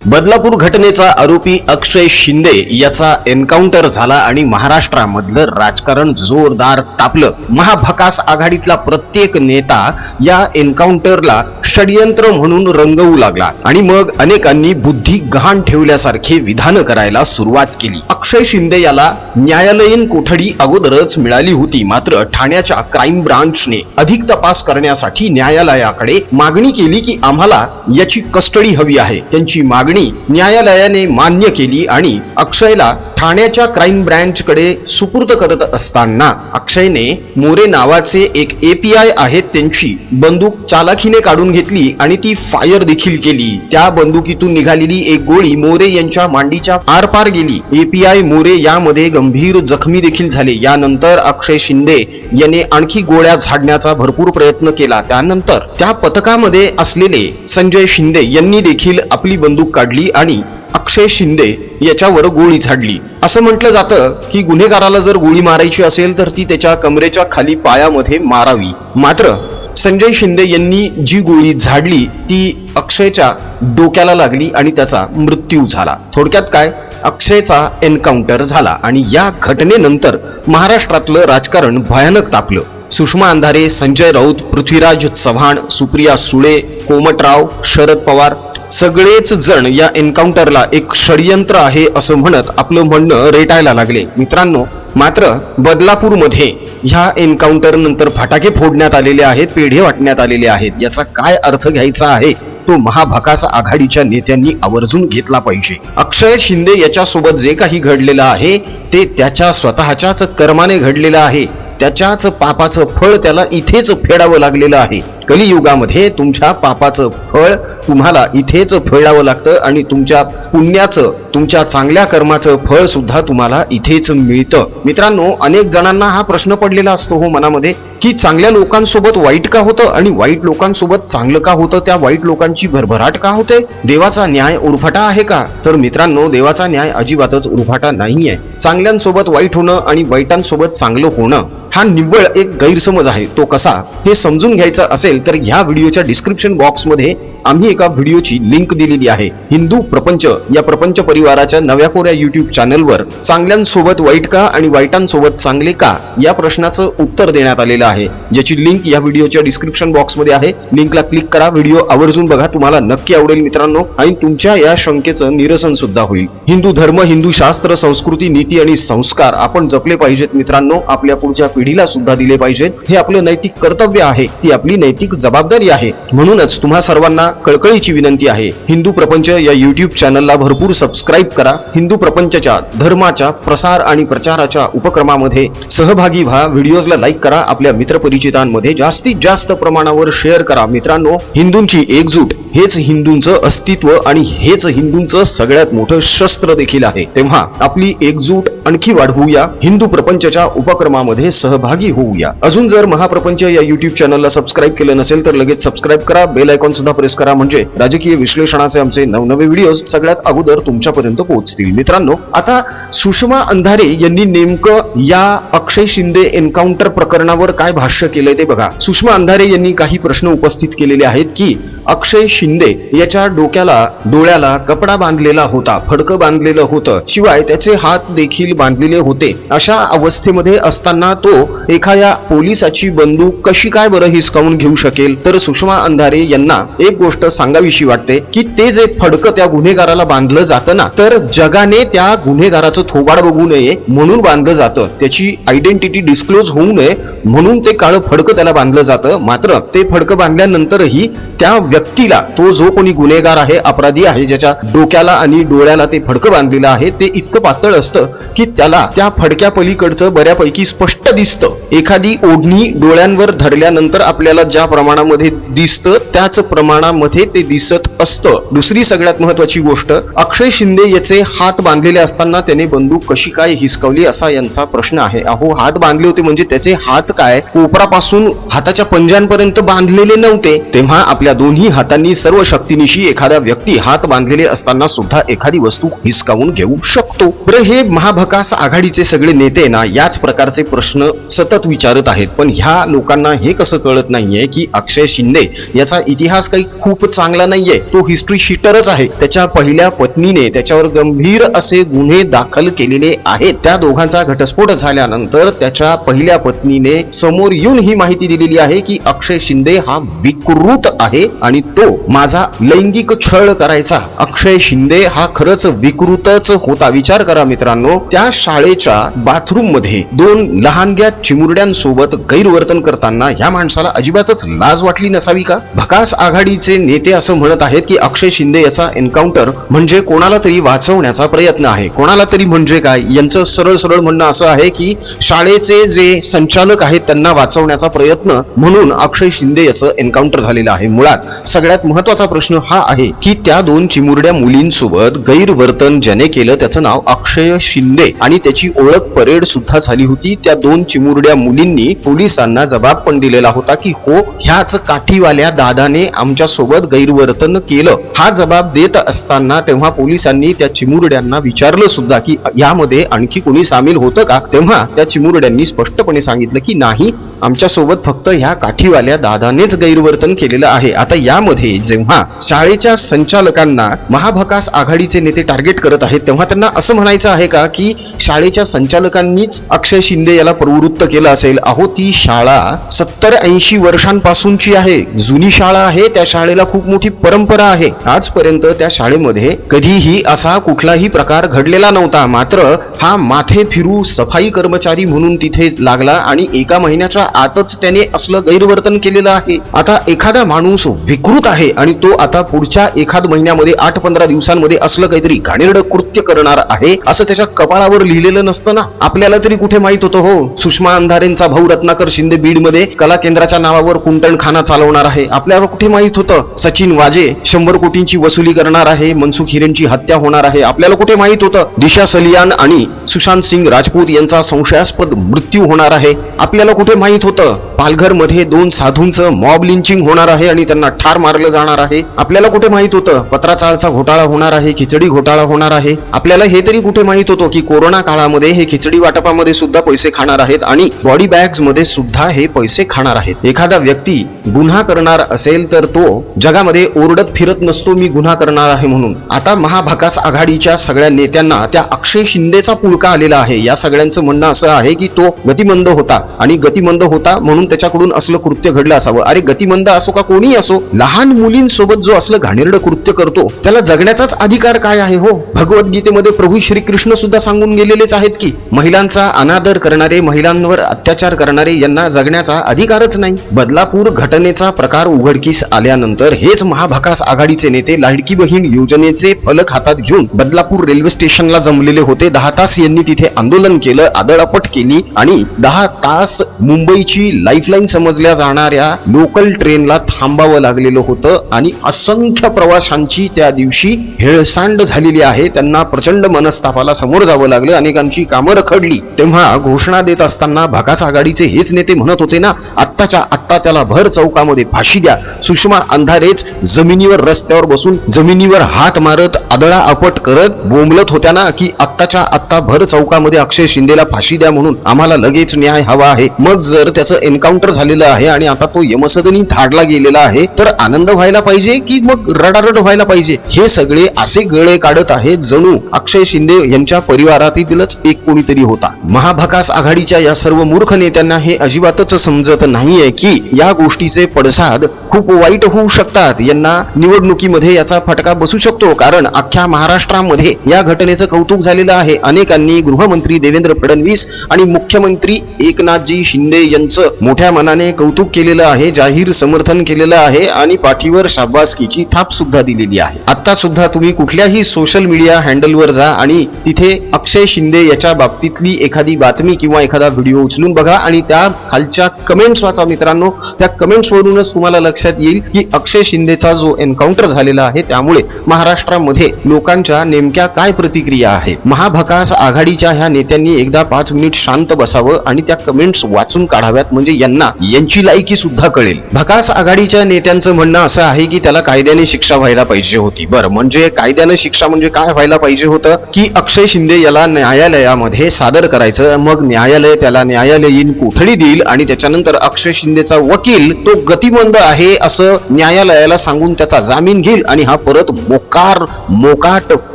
बदलापूर घटनेचा आरोपी अक्षय शिंदे याचा एन्काउंटर झाला आणि महाराष्ट्रामधलं राजकारण जोरदार तापलं. महाभकास आघाडीतला प्रत्येक नेता या एन्काउंटरला षडयंत्र म्हणून रंगवू लागला आणि मग अनेकांनी बुद्धी गहाण ठेवल्यासारखे विधानं करायला सुरुवात केली. अक्षय शिंदे याला न्यायालयीन कोठडी अगोदरच मिळाली होती मात्र ठाण्याच्या क्राईम ब्रांचने अधिक तपास करण्यासाठी न्यायालयाकडे मागणी केली की आम्हाला याची कस्टडी हवी आहे. त्यांची मागणी न्यायालयाने मान्य केली आणि अक्षयला ठाण्याच्या क्राईम ब्रँचकडे सुपूर्द करत असताना अक्षयने मोरे नावाचे एक एपीआय आहेत त्यांची बंदूक चालाखीने काढून घेतली आणि ती फायर देखील केली. त्या बंदुकीतून निघालेली एक गोळी मोरे यांच्या मांडीच्या आरपार गेली. एपीआय मोरे यामध्ये गंभीर जखमी देखील झाले. यानंतर अक्षय शिंदे याने आणखी गोळ्या झाडण्याचा भरपूर प्रयत्न केला. त्यानंतर त्या पथकामध्ये असलेले संजय शिंदे यांनी देखील आपली बंदूक काढली आणि अक्षय शिंदे याच्यावर गोळी झाडली. असं म्हटलं जातं की गुन्हेगाराला जर गोळी मारायची असेल तर ती त्याच्या कमरेच्या खाली पायामध्ये मारावी. मात्र संजय शिंदे यांनी जी गोळी झाडली ती अक्षयच्या डोक्याला लागली आणि त्याचा मृत्यू झाला. थोडक्यात काय? अक्षयचा एन्काउंटर झाला आणि या घटनेनंतर महाराष्ट्रातलं राजकारण भयानक तापलं. सुषमा अंधारे संजय राऊत पृथ्वीराज चव्हाण सुप्रिया सुळे कोमटराव शरद पवार सगळेच जण या एन्काउंटरला एक षडयंत्र आहे असं म्हणत आपलं म्हणणं रेटायला लागले. मित्रांनो मात्र बदलापूरमध्ये ह्या एन्काउंटर नंतर फटाके फोडण्यात आलेले आहेत पेढे वाटण्यात आलेले आहेत. याचा काय अर्थ घ्यायचा आहे? तो महाभकास आघाडीच्या नेत्यांनी आवर्जून घेतला पाहिजे. अक्षय शिंदे याच्यासोबत जे काही घडलेलं आहे ते त्याच्या स्वतःच्याच कर्माने घडलेलं आहे. त्याच्याच पापाचं फळ त्याला इथेच फेडावं लागलेलं आहे. कलियुगामध्ये तुमच्या पापाचं फळ तुम्हाला इथेच फेडावं लागतं आणि तुमच्या पुण्याचं तुमच्या चांगल्या कर्माचं फळ सुद्धा तुम्हाला इथेच मिळतं. मित्रांनो अनेक जणांना हा प्रश्न पडलेला असतो हो मनामध्ये की चांगल्या लोकांसोबत वाईट का होतं आणि वाईट लोकांसोबत चांगलं का होतं? त्या वाईट लोकांची भरभराट का होते? देवाचा न्याय उरफाटा आहे का? तर मित्रांनो देवाचा न्याय अजिबातच उरफाटा नाहीये. चांगल्यांसोबत वाईट होणं आणि वाईटांसोबत चांगलं होणं हा निव्वळ एक गैरसमज आहे. तो कसा? हे समजून घ्यायचं असेल तर ह्या व्हिडिओच्या डिस्क्रिप्शन बॉक्समध्ये आम्ही एका व्हिडिओची लिंक दिलेली आहे. हिंदू प्रपंच या प्रपंच परिवाराच्या नव्या कोऱ्या युट्यूब चॅनलवर चांगल्यांसोबत वाईट का आणि वाईटांसोबत चांगले का? या प्रश्नाचं उत्तर देण्यात आलेलं आहे. ज्याची लिंक या व्हिडिओच्या डिस्क्रिप्शन बॉक्समध्ये आहे. लिंकला क्लिक करा. व्हिडिओ आवर्जून बघा. तुम्हाला नक्की आवडेल मित्रांनो. आणि तुमच्या या शंकेचं निरसन सुद्धा होईल. हिंदू धर्म हिंदू शास्त्र संस्कृती नीती आणि संस्कार आपण जपले पाहिजेत मित्रांनो. आपल्या पुढच्या पिढीला सुद्धा दिले पाहिजेत. हे आपलं नैतिक कर्तव्य आहे. ती आपली नैतिक जबाबदारी आहे. म्हणूनच तुम्हा सर्वांना कळकळीची विनंती आहे. हिंदू प्रपंच या युट्यूब चॅनलला भरपूर सबस्क्राईब करा. हिंदू प्रपंचच्या धर्माच्या प्रसार आणि प्रचाराच्या उपक्रमामध्ये सहभागी व्हा. व्हिडिओजला लाईक करा. आपल्या मित्रपरिचितांमध्ये जास्तीत जास्त प्रमाणावर शेअर करा. मित्रांनो हिंदूंची एकजूट हेच हिंदूंचं अस्तित्व आणि हेच हिंदूंचं सगळ्यात मोठं शस्त्र देखील आहे. तेव्हा आपली एकजूट आणखी वाढवूया. हिंदू प्रपंचच्या उपक्रमामध्ये सहभागी होऊया. अजून जर महाप्रपंच या युट्यूब चॅनलला सबस्क्राईब केलं नसेल तर लगेच सबस्क्राईब करा. बेल आयकॉन सुद्धा प्रेस करा. म्हणजे राजकीय विश्लेषणाचे आमचे नवनवे व्हिडिओ सगळ्यात अगोदर तुमच्यापर्यंत पोहोचतील. मित्रांनो आता सुषमा अंधारे यांनी नेमकं या अक्षय शिंदे एन्काउंटर प्रकरणावर काय भाष्य केलंय ते बघा. सुषमा अंधारे यांनी काही प्रश्न उपस्थित केलेले आहेत की अक्षय शिंदे याच्या डोक्याला डोळ्याला कपडा बांधलेला होता फडकं बांधलेलं होतं शिवाय त्याचे हात देखील बांधलेले होते. अशा अवस्थेमध्ये असताना तो एखाद्या पोलिसाची बंदूक कशी काय बरं हिसकावून घेऊ शकेल? तर सुषमा अंधारे यांना एक गोष्ट सांगावीशी वाटते की ते जे फडकं त्या गुन्हेगाराला बांधलं जातं ना तर जगाने त्या गुन्हेगाराचं थोबाड बघू नये म्हणून बांधलं जातं. त्याची आयडेंटिटी डिस्क्लोज होऊ नये म्हणून ते काळं फडकं त्याला बांधलं जातं. मात्र ते फडकं बांधल्यानंतरही त्या व्यक्तीला तो जो कोणी गुन्हेगार आहे अपराधी आहे ज्याच्या डोक्याला आणि डोळ्याला ते फडकं बांधलेलं आहे ते इतकं पातळ असतं की त्याला त्या फडक्या पलीकडचं बऱ्यापैकी स्पष्ट दिसतं. एखादी ओढणी डोळ्यांवर धरल्यानंतर आपल्याला ज्या प्रमाणामध्ये दिसतं त्याच प्रमाणामध्ये ते दिसत असतं. दुसरी सगळ्यात महत्वाची गोष्ट अक्षय शिंदे याचे हात बांधलेले असताना त्याने बंदूक कशी काय हिसकावली असा यांचा प्रश्न आहे. अहो हात बांधले होते म्हणजे त्याचे हात काय? कोपरापासून हाताच्या पंजांपर्यंत बांधलेले नव्हते. तेव्हा आपल्या दोन्ही हातांनी सर्व शक्तीनिशी एखादा व्यक्ती हात बांधलेले असताना सुद्धा एखादी वस्तू हिसकावून घेऊ शकतो. बरं हे महाभकास आघाडीचे सगळे नेते ना याच प्रकारचे प्रश्न सतत सतत विचारत आहेत. पण ह्या लोकांना हे कसं कळत नाहीये की अक्षय शिंदे याचा इतिहास काही खूप चांगला नाहीये. तो हिस्ट्री शीटरच आहे. त्याच्या पहिल्या पत्नीने त्याच्यावर गंभीर असे गुन्हे दाखल केलेले आहेत. त्या दोघांचा घटस्फोट झाल्यानंतर त्याच्या पहिल्या पत्नीने समोर येऊन ही माहिती दिलेली आहे की अक्षय शिंदे हा विकृत आहे आणि तो माझा लैंगिक छळ करायचा. अक्षय शिंदे हा खरंच विकृतच होता. विचार करा मित्रांनो त्या शाळेच्या बाथरूममध्ये दोन लहानग्या चिमुर कुरड्यांसोबत गैरवर्तन करताना ह्या माणसाला अजिबातच लाज वाटली नसावी का? भकास आघाडीचे नेते असं म्हणत आहेत की अक्षय शिंदे याचा एन्काउंटर म्हणजे कोणाला तरी वाचवण्याचा प्रयत्न आहे. कोणाला तरी म्हणजे काय? यांचं सरळ सरळ म्हणणं असं आहे की शाळेचे जे संचालक आहेत त्यांना वाचवण्याचा प्रयत्न म्हणून अक्षय शिंदे याचं एन्काउंटर झालेलं आहे. मुळात सगळ्यात महत्त्वाचा प्रश्न हा आहे की त्या दोन चिमुरड्या मुलींसोबत गैरवर्तन ज्याने केलं त्याचं नाव अक्षय शिंदे आणि त्याची ओळख परेड सुद्धा झाली होती. त्या दोन चिमुरड्या मुलींनी पोलिसांना जबाब पण दिलेला होता की हो ह्याच काठीवाल्या दादाने आमच्यासोबत गैरवर्तन केलं. हा जबाब देत असताना तेव्हा पोलिसांनी त्या चिमुरड्यांना विचारलं सुद्धा की यामध्ये आणखी कोणी सामील होतं का? तेव्हा त्या चिमुरड्यांनी स्पष्टपणे सांगितलं की नाही आमच्यासोबत फक्त ह्या काठीवाल्या दादानेच गैरवर्तन केलेलं आहे. आता यामध्ये जेव्हा शाळेच्या संचालकांना महाभकास आघाडीचे नेते टार्गेट करत आहेत तेव्हा त्यांना असं म्हणायचं आहे का की शाळेच्या संचालकांनीच अक्षय शिंदे याला प्रवृत्त केलं? असेल अहो ती शाळा सत्तर ऐंशी वर्षांपासूनची आहे. जुनी शाळा आहे त्या शाळेला खूप मोठी परंपरा आहे. आजपर्यंत त्या शाळेमध्ये कधीही असा कुठलाही प्रकार घडलेला नव्हता. मात्र हा माथे फिरू सफाई कर्मचारी म्हणून तिथे लागला आणि एका महिन्याच्या आतच त्याने असलं गैरवर्तन केलेलं आहे. आता एखादा माणूस विकृत आहे आणि तो आता पुढच्या एखाद महिन्यामध्ये आठ पंधरा दिवसांमध्ये असलं काहीतरी घाणेरडं कृत्य करणार आहे असं त्याच्या कपाळावर लिहिलेलं नसतं ना? आपल्याला तरी कुठे माहीत होतं हो? सुषमा अंधारेंचा भाऊ रत्नाकर शिंदे बीडमध्ये कला केंद्राच्या नावावर कुंटणखाना चालवणार आहे. आपल्याला कुठे माहीत होतं? सचिन वाजे शंभर कोटींची वसुली करणार आहे. मनसुख हिरेनची हत्या होणार आहे. आपल्याला कुठे माहीत होतं? दिशा सलियान आणि सुशांत सिंग राजपूत यांचा संशयास्पद मृत्यू होणार आहे. आपल्याला कुठे माहीत होतं? पालघरमध्ये दोन साधूंचं मॉब लिंचिंग होणार आहे आणि त्यांना ठार मारलं जाणार आहे. आपल्याला कुठे माहीत होतं? पत्राचाळचा घोटाळा होणार आहे खिचडी घोटाळा होणार आहे. आपल्याला हे तरी कुठे माहीत होतं की कोरोना काळामध्ये हे खिचडी वाटपामध्ये सुद्धा पैसे खाणार आहेत आणि बॉडी बॅग्समध्ये सुद्धा हे पैसे खाणार आहेत. एखादा व्यक्ती गुन्हा करणार असेल तर तो जगामध्ये ओरडत फिरत नसतो मी गुन्हा करणार आहे म्हणून. आता महाभकास आघाडीच्या सगळ्या नेत्यांना त्या अक्षय शिंदेचा पुळका आलेला आहे. या सगळ्यांचं म्हणणं असं आहे की तो गतिमंद होता आणि गतिमंद होता म्हणून त्याच्याकडून असलं कृत्य घडलं असावं. अरे गतिमंद असो का कोणी असो लहान मुलींसोबत जो असलं घाणेरडं कृत्य करतो त्याला जगण्याचाच अधिकार काय आहे हो? भगवद्गीतेमध्ये प्रभू श्रीकृष्ण सुद्धा सांगून गेलेलेच आहेत की महिलांचा अनादर करणारे महिलांवर अत्याचार करणारे यांना जगण्याचा अधिकारच नाही. बदलापूर घटनेचा प्रकार उघडकीस आल्यानंतर हेच महाभकास आघाडीचे नेते लाडकी बहीण योजनेचे फलक हातात घेऊन बदलापूर रेल्वे स्टेशनला जमलेले होते. दहा तास यांनी तिथे आंदोलन केलं आदळापट केली आणि दहा तास मुंबईची लाईफलाईन समजल्या जाणाऱ्या लोकल ट्रेनला थांबावं लागलेलं होतं आणि असंख्य प्रवाशांची त्या दिवशी हेळसांड झालेली आहे. त्यांना प्रचंड मनस्तापाला समोर जावं लागलं. अनेकांची कामं रखडली. तेव्हा घोषणा देत असताना भागास आघाडीचे हेच नेते म्हणत होते ना आत्ताच्या आत्ता त्याला भर चौकामध्ये फाशी द्या. सुषमा अंधारेच जमिनीवर रस्त्यावर बसून जमिनीवर हात मारत आदळा अपट करत बोंबलत होत्या ना की आत्ताच्या आत्ता भर चौकामध्ये अक्षय शिंदेला फाशी द्या म्हणून आम्हाला लगेच न्याय हवा आहे. मग जर त्याचं एन्काउंटर झालेलं आहे आणि आता तो यमसदनी धाडला गेलेला आहे तर आनंद व्हायला पाहिजे की मग रडारड व्हायला पाहिजे? हे सगळे असे गळे काढत आहेत जणू अक्षय शिंदे यांच्या परिवारातीलच एक कोणीतरी होता. महाभकास आघाडीच्या या सर्व मूर्ख नेत्यांना हे अजिबातच समजत नाहीये की या गोष्टीचे पडसाद खूप वाईट होऊ शकतात. यांना निवडणुकीमध्ये याचा फटका बसू शकतो कारण अख्ख्या महाराष्ट्रामध्ये या घटनेचं कौतुक झालेलं आहे. अनेकांनी गृहमंत्री देवेंद्र फडणवीस आणि मुख्यमंत्री एकनाथजी शिंदे यांचं मोठ्या मनाने कौतुक केलेलं आहे जाहीर समर्थन केलेलं आहे आणि पाठीवर शाबासकीची थाप सुद्धा दिलेली आहे. आता सुद्धा तुम्ही कुठल्याही सोशल मीडिया हँडलवर जा आणि तिथे अक्षय शिंदे याच्या बाबतीतली एखादी बातमी किंवा एखादा व्हिडिओ उचलून बघा आणि त्या खालच्या कमेंट्स वाचा मित्रांनो. त्या कमेंट्स वरूनच तुम्हाला लक्षात येईल की अक्षय शिंदेचा जो एन्काउंटर झालेला आहे त्यामुळे महाराष्ट्रामध्ये लोकांच्या नेमक्या काय प्रतिक्रिया आहे? महाभकास आघाडीच्या ह्या नेत्यांनी एकदा पाच मिनिट शांत बसावं आणि त्या कमेंट्स वाचून काढाव्यात म्हणजे यांना यांची लायकी सुद्धा कळेल. भकास आघाडीच्या नेत्यांचं म्हणणं असं आहे की त्याला कायद्याने शिक्षा व्हायला पाहिजे होती. बरं म्हणजे कायद्याने शिक्षा म्हणजे काय व्हायला पाहिजे होतं? की अक्षय शिंदे याला न्यायालयामध्ये सादर करायचं मग न्यायालय त्याला न्याय न्यायालयीन कोठडी देईल आणि त्याच्यानंतर अक्षय शिंदेचा वकील तो गतिमंद आहे असं न्यायालयाला सांगून त्याचा जामीन घेईल आणि हा परत मोकार मोकाट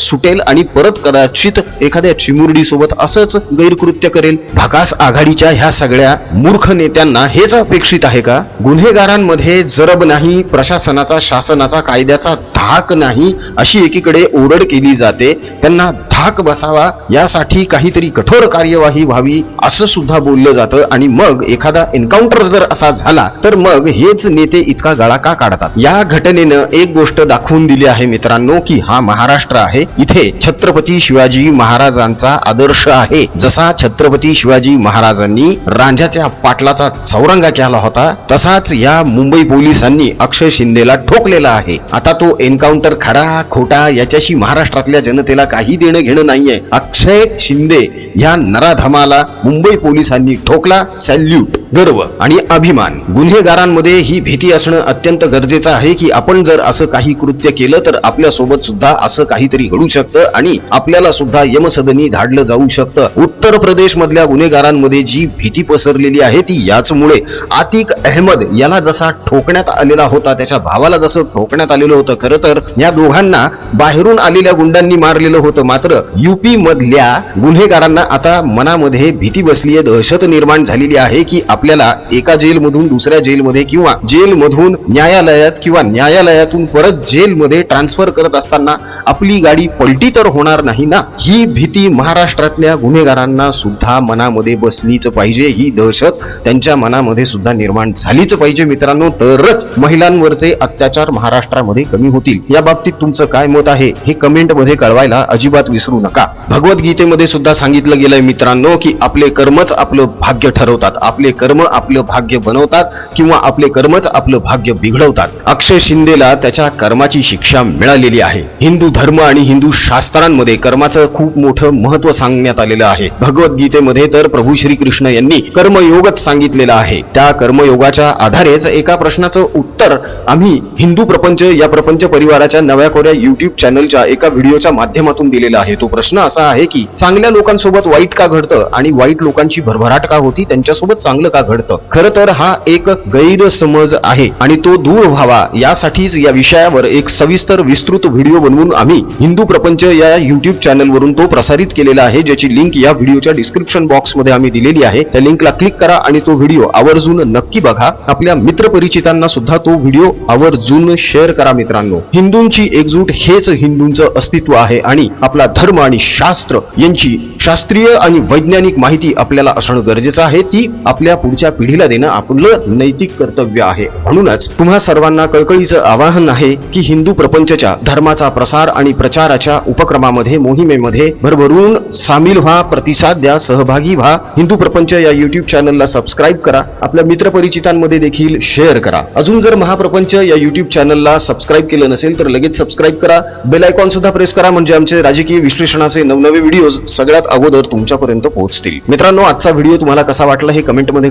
सुटेल आणि परत कदाचित एखाद्या चिमुरडी सोबत असंच गैरकृत्य करेल. भाकास आघाडीच्या ह्या सगळ्या मूर्ख नेत्यांना हेच अपेक्षित आहे का? गुन्हेगारांमध्ये जरब नाही प्रशासनाचा शासनाचा कायद्याचा धाक नाही अशी एकीकडे ओरड केली जाते. त्यांना धाक बसावा यासाठी काहीतरी कठोर कार्यवाही व्हावी असं सुद्धा बोललं जातं आणि मग एखादा एन्काउंटर जर असा झाला तर मग हेच नेते इतका गळा का काढतात? या घटनेनं एक गोष्ट दाखवून दिली आहे मित्रांनो की हा महाराष्ट्र आहे. इथे छत्रपती शिवाजी महाराजांचा आदर्श आहे. जसा छत्रपती शिवाजी महाराजांनी रांझ्याच्या पाटलाचा चौरंगा केला होता तसाच या मुंबई पोलिसांनी अक्षय शिंदेला ठोकलेला आहे. आता तो एन्काउंटर खरा खोटा याच्याशी महाराष्ट्रातल्या जनतेला काही देणं घेणं नाहीये. अक्षय शिंदे या नराधमाला मुंबई पोलिसांनी ની ઠોકલા સેલ્યુટ. गर्व आणि अभिमान. गुन्हेगारांमध्ये ही भीती असणं अत्यंत गरजेचं आहे की आपण जर असं काही कृत्य केलं तर आपल्यासोबत सुद्धा असं काहीतरी घडू शकतं आणि आपल्याला सुद्धा यमसदनी धाडलं जाऊ शकतं. उत्तर प्रदेश मधल्या गुन्हेगारांमध्ये जी भीती पसरलेली आहे ती याचमुळे आतिक अहमद याला जसा ठोकण्यात आलेला होता त्याच्या भावाला जसं ठोकण्यात आलेलं होतं खरं तर या दोघांना बाहेरून आलेल्या गुंडांनी मारलेलं होतं. मात्र युपी मधल्या गुन्हेगारांना आता मनामध्ये भीती बसली आहे दहशत निर्माण झालेली आहे की आपल्याला एका जेलमधून दुसऱ्या जेलमध्ये किंवा जेलमधून न्यायालयात किंवा न्यायालयातून परत जेलमध्ये ट्रान्सफर करत असताना आपली गाडी पलटी तर होणार नाही ना? ही भीती महाराष्ट्रातल्या गुन्हेगारांना सुद्धा मनामध्ये बसलीच पाहिजे. ही दहशत त्यांच्या मनामध्ये सुद्धा निर्माण झालीच पाहिजे मित्रांनो. तरच महिलांवरचे अत्याचार महाराष्ट्रामध्ये कमी होतील. या बाबतीत तुमचं काय मत आहे हे कमेंटमध्ये कळवायला अजिबात विसरू नका. भगवद्गीतेमध्ये सुद्धा सांगितलं गेलंय मित्रांनो की आपले कर्मच आपलं भाग्य ठरवतात. आपले कर्म आपलं भाग्य बनवतात किंवा आपले कर्मच आपलं भाग्य बिघडवतात. अक्षय शिंदेला त्याच्या कर्माची शिक्षा मिळालेली आहे. हिंदू धर्म आणि हिंदू शास्त्रांमध्ये कर्माचं खूप मोठं महत्त्व सांगण्यात आलेलं आहे. भगवद्गीतेमध्ये तर प्रभू श्रीकृष्ण यांनी कर्मयोगच सांगितलेलं आहे. त्या कर्मयोगाच्या आधारेच एका प्रश्नाचं उत्तर आम्ही हिंदू प्रपंच या प्रपंच परिवाराच्या नव्या कोऱ्या युट्यूब चॅनलच्या एका व्हिडिओच्या माध्यमातून दिलेला आहे. तो प्रश्न असा आहे की चांगल्या लोकांसोबत वाईट का घडतं आणि वाईट लोकांची भरभराट का होती? त्यांच्यासोबत चांगलं का घडतं? खरं तर हा एक गैरसमज आहे आणि तो दूर व्हावा यासाठीच या विषयावर एक सविस्तर विस्तृत व्हिडिओ बनवून आम्ही हिंदू प्रपंच या युट्यूब चॅनलवरून तो प्रसारित केलेला आहे ज्याची लिंक या व्हिडिओच्या डिस्क्रिप्शन बॉक्समध्ये आम्ही दिलेली आहे. त्या लिंकला क्लिक करा आणि तो व्हिडिओ आवर्जून नक्की बघा. आपल्या मित्र परिचितांना सुद्धा तो व्हिडिओ आवर्जून शेअर करा मित्रांनो. हिंदूंची एकजूट हेच हिंदूंचं अस्तित्व आहे आणि आपला धर्म आणि शास्त्र यांची शास्त्रीय आणि वैज्ञानिक माहिती आपल्याला असणं गरजेचं आहे. ती आपल्या पुढच्या पिढीला देणं आपलं नैतिक कर्तव्य आहे. म्हणूनच तुम्हा सर्वांना कळकळीचं आवाहन आहे की हिंदू प्रपंचच्या धर्माचा प्रसार आणि प्रचाराच्या उपक्रमामध्ये मोहिमेमध्ये भरभरून सामील व्हा प्रतिसाद द्या सहभागी व्हा. हिंदू प्रपंच या युट्यूब चॅनलला सबस्क्राईब करा. आपल्या मित्रपरिचितांमध्ये देखील शेअर करा. अजून जर महाप्रपंच या युट्यूब चॅनलला सबस्क्राईब केलं नसेल तर लगेच सबस्क्राईब करा. बेल आयकॉन सुद्धा प्रेस करा म्हणजे आमचे राजकीय विश्लेषणाचे नवनवे व्हिडिओ सगळ्यात अगोदर तुमच्यापर्यंत पोहोचतील. मित्रांनो आजचा व्हिडिओ तुम्हाला कसा वाटला हे कमेंटमध्ये